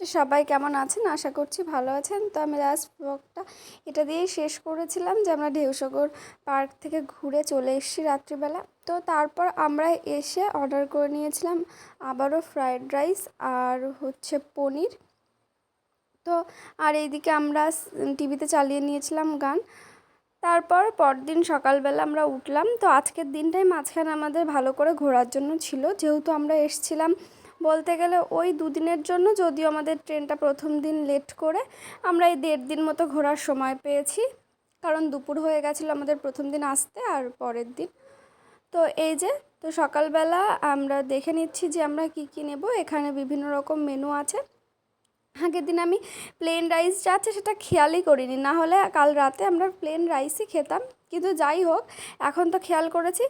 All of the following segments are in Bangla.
তো সবাই কেমন আছেন? আশা করছি ভালো আছেন। তো আমি লাস্ট ব্লগটা এটা দিয়েই শেষ করেছিলাম যে আমরা ঢেউসাগর পার্ক থেকে ঘুরে চলে এসেছি রাত্রিবেলা। তো তারপর আমরা এসে অর্ডার করে নিয়েছিলাম আবারও ফ্রায়েড রাইস আর হচ্ছে পনির। তো আর এইদিকে আমরা টিভিতে চালিয়ে নিয়েছিলাম গান। তারপর পরদিন সকালবেলা আমরা উঠলাম। তো আজকের দিনটাই মাঝখানে আমাদের ভালো করে ঘোরার জন্য ছিল। যেহেতু আমরা এসছিলাম বলতে গেলে ওই দুদিনের জন্য যদিও আমাদের ট্রেনটা প্রথম দিন লেট করে, আমরা এই দেড় দিন মতো ঘোরার সময় পেয়েছি। কারণ দুপুর হয়ে গেছিল আমাদের প্রথম দিন আসতে আর পরের দিন। তো এই যে, তো সকালবেলা আমরা দেখে নিচ্ছি যে আমরা কি কী নেব। এখানে বিভিন্ন রকম মেনু আছে। আগের দিন আমি প্লেন রাইস যা আছে সেটা খেয়ালই করিনি। না হলে কাল রাতে আমরা প্লেন রাইসই খেতাম। কিন্তু যাই হোক, এখন তো খেয়াল করেছি।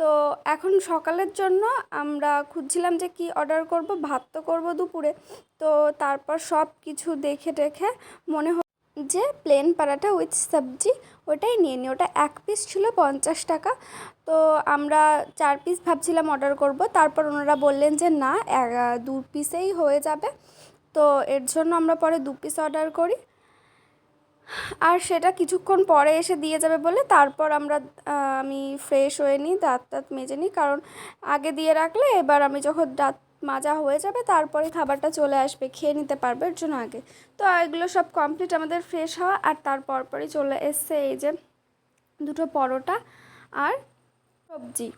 তো এখন সকালের জন্য আমরা খুঁজছিলাম যে কি অর্ডার করব, ভাত তো করব দুপুরে। তো তারপর সব কিছু দেখে টেখে মনে যে প্লেন পারাটা উইথ সবজি ওটাই নিয়ে নিই ওটা এক পিস ছিল পঞ্চাশ টাকা। তো আমরা চার পিস ভাবছিলাম অর্ডার করব। তারপর ওনারা বললেন যে না দু পিসেই হয়ে যাবে। তো এর জন্য আমরা পরে দু পিস অর্ডার করি। আর সেটা কিছুক্ষণ পরে এসে দিয়ে যাবে বলে তারপর আমরা আমি ফ্রেশ হয়ে নিই, দাঁত টাত মেজে নিই। কারণ আগে দিয়ে রাখলে এবার আমি যখন দাঁত মাজা হয়ে যাবে তারপরে খাবারটা চলে আসবে, খেয়ে নিতে পারবে এর জন্য আগে। তো এগুলো সব কমপ্লিট আমাদের ফ্রেশ হওয়া আর তারপর পরই চলে এসছে এই যে দুটো পরোটা আর সবজি।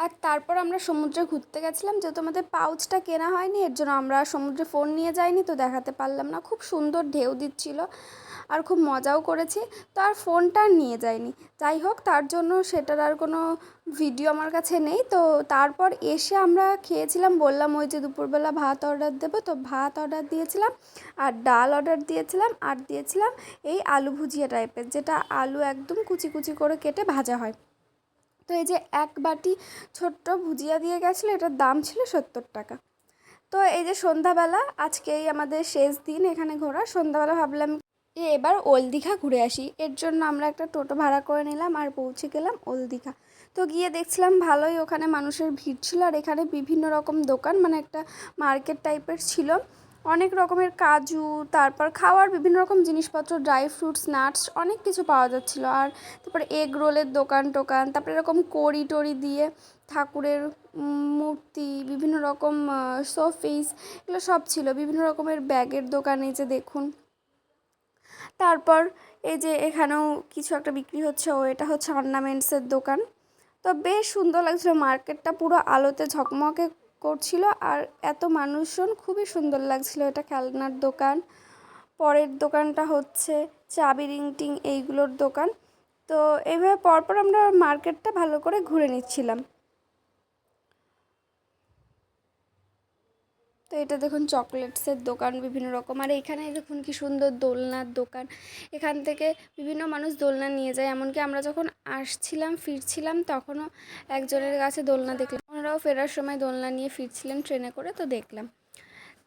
আর তারপর আমরা সমুদ্রে ঘুরতে গেছিলাম, যেহেতু আমাদের পাউচটা কেনা হয়নি, এর জন্য আমরা সমুদ্রে ফোন নিয়ে যাইনি, তো দেখাতে পারলাম না। খুব সুন্দর ঢেউ দিচ্ছিল আর খুব মজাও করেছি, তো আর ফোনটা নিয়ে যাইনি। যাই হোক, তার জন্য সেটার আর কোনো ভিডিও আমার কাছে নেই, তো তারপর এসে আমরা খেয়েছিলাম, বললাম ওই যে দুপুরবেলা ভাত অর্ডার দেবো, তো ভাত অর্ডার দিয়েছিলাম আর ডাল অর্ডার দিয়েছিলাম আর দিয়েছিলাম এই আলু ভুজিয়া টাইপের যেটা আলু একদম কুচি কুচি করে কেটে ভাজা হয়। তো এই যে এক বাটি ছোট্ট ভুজিয়া দিয়ে গেছিল, এটার দাম ছিল সত্তর টাকা। তো এই যে সন্ধ্যাবেলা, আজকেই আমাদের শেষ দিন এখানে ঘোরা, সন্ধ্যাবেলা ভাবলাম যে এবার ওল দীঘা ঘুরে আসি। এর জন্য আমরা একটা টোটো ভাড়া করে নিলাম আর পৌঁছে গেলাম ওল দীঘা তো গিয়ে দেখছিলাম ভালোই ওখানে মানুষের ভিড় ছিল আর এখানে বিভিন্ন রকম দোকান মানে একটা মার্কেট টাইপের ছিল। অনেক রকমের কাজু, তারপর খাওয়ার বিভিন্ন রকম জিনিসপত্র ড্রাই ফ্রুটস নাটস অনেক কিছু পাওয়া যাচ্ছিল। আর তারপরে এগ রোলের দোকান টোকান, তারপরে এরকম কড়ি টড়ি দিয়ে ঠাকুরের মূর্তি, বিভিন্ন রকম শোপিস এগুলো সব ছিল। বিভিন্ন রকমের ব্যাগের দোকান, এই যে দেখুন। তারপর এই যে এখানেও কিছু একটা বিক্রি হচ্ছে, ও এটা হচ্ছে অর্নামেন্টসের দোকান। তো বেশ সুন্দর লাগছিল মার্কেটটা পুরো আলোতে ঝকমকে করছিল আর এত মানুষজন, খুবই সুন্দর লাগছিল এটা খেলনার দোকান। পরের দোকানটা হচ্ছে চাবি রিং টিং এইগুলোর দোকান। তো এইভাবে পরপর আমরা মার্কেটটা ভালো করে ঘুরে নিচ্ছিলাম। তো এটা দেখুন চকলেটসের দোকান বিভিন্ন রকম। আর এখানে দেখুন কি সুন্দর দোলনার দোকান। এখান থেকে বিভিন্ন মানুষ দোলনা নিয়ে যায়। এমনকি আমরা যখন আসছিলাম, ফিরছিলাম, তখনও একজনের কাছে দোলনা দেখলাম। ওনারাও ফেরার সময় দোলনা নিয়ে ফিরছিলেন ট্রেনে করে, তো দেখলাম।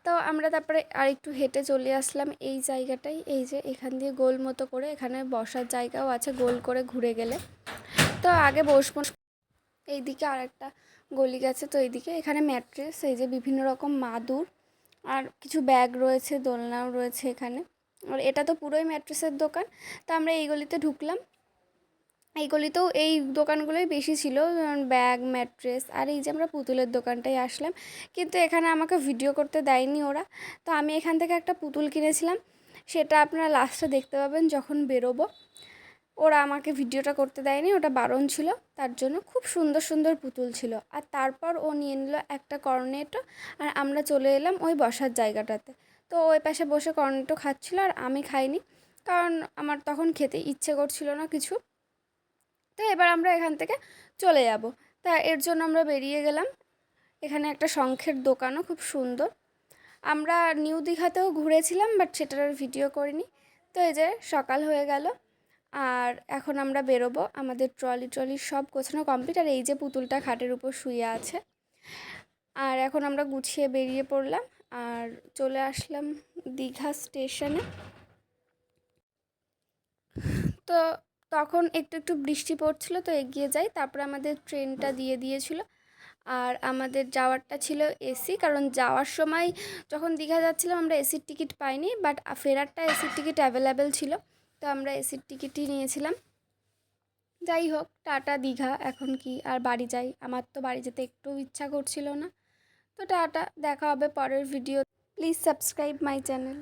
তো আমরা তারপরে আর একটু হেঁটে চলে আসলাম এই জায়গাটাই। এই যে এখান দিয়ে গোল মতো করে এখানে বসার জায়গাও আছে গোল করে ঘুরে গেলে। তো আগে বসবো এইদিকে আর একটা গলি গেছে, তো এইদিকে এখানে ম্যাট্রেস, এই যে বিভিন্ন রকম মাদুর আর কিছু ব্যাগ রয়েছে, দোলনাও রয়েছে এখানে। আর এটা তো পুরোই ম্যাট্রেসের দোকান। তো আমরা এই গলিতে ঢুকলাম। এই গলিতেও এই দোকানগুলোই বেশি ছিল, যেমন ব্যাগ, ম্যাট্রেস, আর এই যে আমরা পুতুলের দোকানটায় আসলাম। কিন্তু এখানে আমাকে ভিডিও করতে দেয়নি ওরা। তো আমি এখান থেকে একটা পুতুল কিনেছিলাম। সেটা আপনারা লাস্টে দেখতে পাবেন যখন বেরোবো। ওরা আমাকে ভিডিওটা করতে দেয়নি, ওটা বারণ ছিল। তার জন্য খুব সুন্দর সুন্দর পুতুল ছিল। আর তারপর ও নিয়ে নিল একটা কর্নেটো আর আমরা চলে এলাম ওই বসার জায়গাটাতে। তো ওই পাশে বসে কর্নেটো খাচ্ছিল, আর আমি খাইনি। কারণ আমার তখন খেতে ইচ্ছে করছিল না কিছু। তো এবার আমরা এখান থেকে চলে যাব। তা এর জন্য আমরা বেরিয়ে গেলাম। এখানে একটা শঙ্খের দোকানও খুব সুন্দর। আমরা নিউ দীঘাতেও ঘুরেছিলাম, বাট সেটার আর ভিডিও করিনি। তো এই যে সকাল হয়ে গেল, আর এখন আমরা বেরোবো আমাদের ট্রলি ট্রলি সব গোছানো কমপ্লিট। আর এই যে পুতুলটা খাটের উপর শুয়ে আছে। আর এখন আমরা গুছিয়ে বেরিয়ে পড়লাম, আর চলে আসলাম দীঘা স্টেশনে। তো তখন একটু একটু বৃষ্টি পড়ছিল তো এগিয়ে যাই। তারপরে আমাদের ট্রেনটা দিয়ে দিয়েছিল। আর আমাদের যাওয়ারটা ছিল এসি কারণ যাওয়ার সময় যখন দীঘা যাচ্ছিলাম আমরা এসির টিকিট পাইনি বাট ফেরারটা এসির টিকিট অ্যাভেলেবেল ছিল, তো আমরা এসির টিকিটই নিয়েছিলাম। যাই হোক, টাটা দীঘা, এখন কি আর বাড়ি যাই। আমার তো বাড়ি যেতে একটু ইচ্ছা করছিল না। তো টাটা, দেখা হবে পরের video please subscribe my channel